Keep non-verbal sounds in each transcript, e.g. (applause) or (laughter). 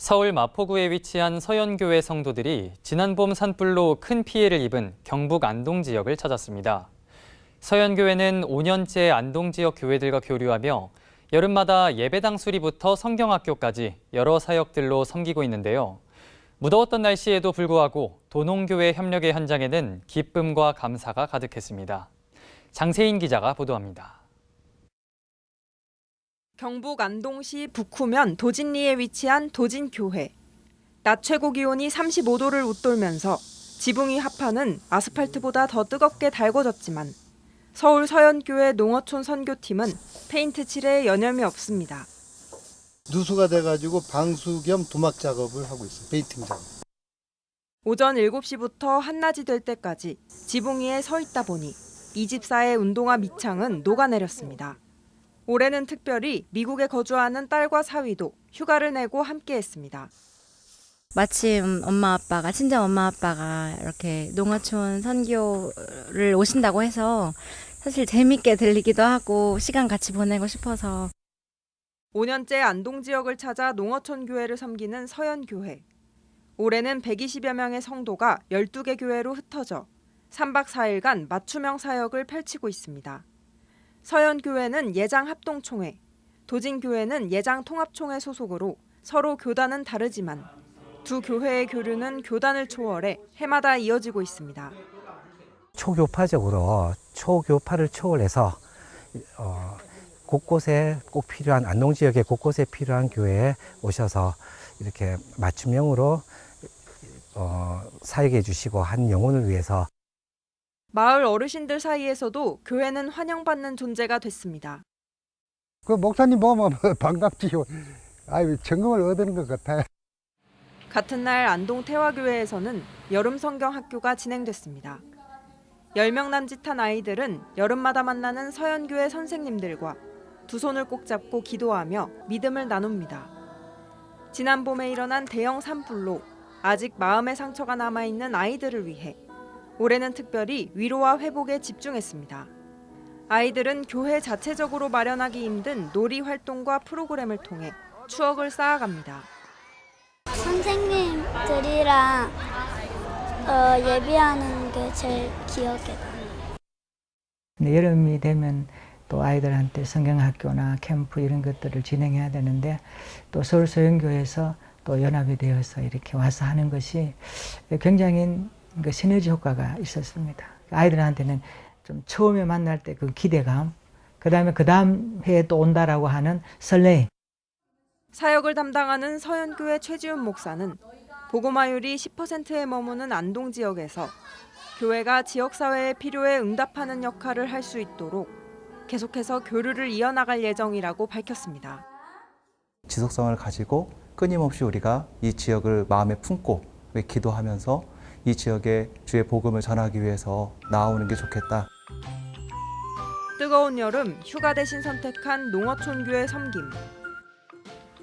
서울 마포구에 위치한 서연교회 성도들이 지난 봄 산불로 큰 피해를 입은 경북 안동 지역을 찾았습니다. 서연교회는 5년째 안동 지역 교회들과 교류하며 여름마다 예배당 수리부터 성경학교까지 여러 사역들로 섬기고 있는데요. 무더웠던 날씨에도 불구하고 도농교회 협력의 현장에는 기쁨과 감사가 가득했습니다. 장세인 기자가 보도합니다. 경북 안동시 북후면 도진리에 위치한 도진교회. 낮 최고 기온이 35도를 웃돌면서 지붕이 합하는 아스팔트보다 더 뜨겁게 달궈졌지만 서울 서연교회 농어촌 선교팀은 페인트 칠에 여념이 없습니다. 누수가 돼가지고 방수 겸 도막 작업을 하고 있어요. 베이팅 작업. 오전 7시부터 한낮이 될 때까지 지붕 위에 서 있다 보니 이 집사의 운동화 밑창은 녹아내렸습니다. 올해는 특별히 미국에 거주하는 딸과 사위도 휴가를 내고 함께했습니다. 마침 엄마 아빠가 친정 엄마 아빠가 이렇게 농어촌 선교를 오신다고 해서 사실 재밌게 들리기도 하고 시간 같이 보내고 싶어서 5년째 안동 지역을 찾아 농어촌 교회를 섬기는 서연교회. 올해는 120여 명의 성도가 12개 교회로 흩어져 3박 4일간 맞춤형 사역을 펼치고 있습니다. 서연교회는 예장 합동총회, 도진교회는 예장 통합총회 소속으로 서로 교단은 다르지만 두 교회의 교류는 교단을 초월해 해마다 이어지고 있습니다. 초교파적으로 초교파를 초월해서 어, 곳곳에 꼭 필요한 안동 지역의 곳곳에 필요한 교회에 오셔서 이렇게 맞춤형으로 어, 사역해 주시고 한 영혼을 위해서 마을 어르신들 사이에서도 교회는 환영받는 존재가 됐습니다. 그 목사님 보면 (laughs) 반갑지요. 아유 정금을 얻는 것 같아요. 같은 날 안동 태화교회에서는 여름 성경 학교가 진행됐습니다. 10명 남짓한 아이들은 여름마다 만나는 서연교회 선생님들과 두 손을 꼭 잡고 기도하며 믿음을 나눕니다. 지난 봄에 일어난 대형 산불로 아직 마음의 상처가 남아있는 아이들을 위해 올해는 특별히 위로와 회복에 집중했습니다. 아이들은 교회 자체적으로 마련하기 힘든 놀이 활동과 프로그램을 통해 추억을 쌓아갑니다. 선생님들이랑 어, 예비하는 게 제일 기억에. 근데 여름이 되면 또 아이들한테 성경학교나 캠프 이런 것들을 진행해야 되는데 또 서울 소연교에서 또 연합이 되어서 이렇게 와서 하는 것이 굉장히 그 시너지 효과가 있었습니다. 아이들한테는 좀 처음에 만날 때 그 기대감, 그 다음에 그 다음 해에 또 온다라고 하는 설레임, 사역을 담당하는 서연교회 최지훈 목사는 보고마율이 10%에 머무는 안동 지역에서 교회가 지역 사회의 필요에 응답하는 역할을 할 수 있도록 계속해서 교류를 이어나갈 예정이라고 밝혔습니다. 지속성을 가지고 끊임없이 우리가 이 지역을 마음에 품고 기도하면서 이 지역에 주의 복음을 전하기 위해서 나아오는 게 좋겠다. 뜨거운 여름 휴가 대신 선택한 농어촌 교회 섬김.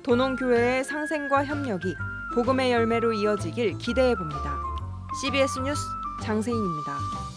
도농교회의 상생과 협력이 복음의 열매로 이어지길 기대해 봅니다. CBS 뉴스 장세인입니다.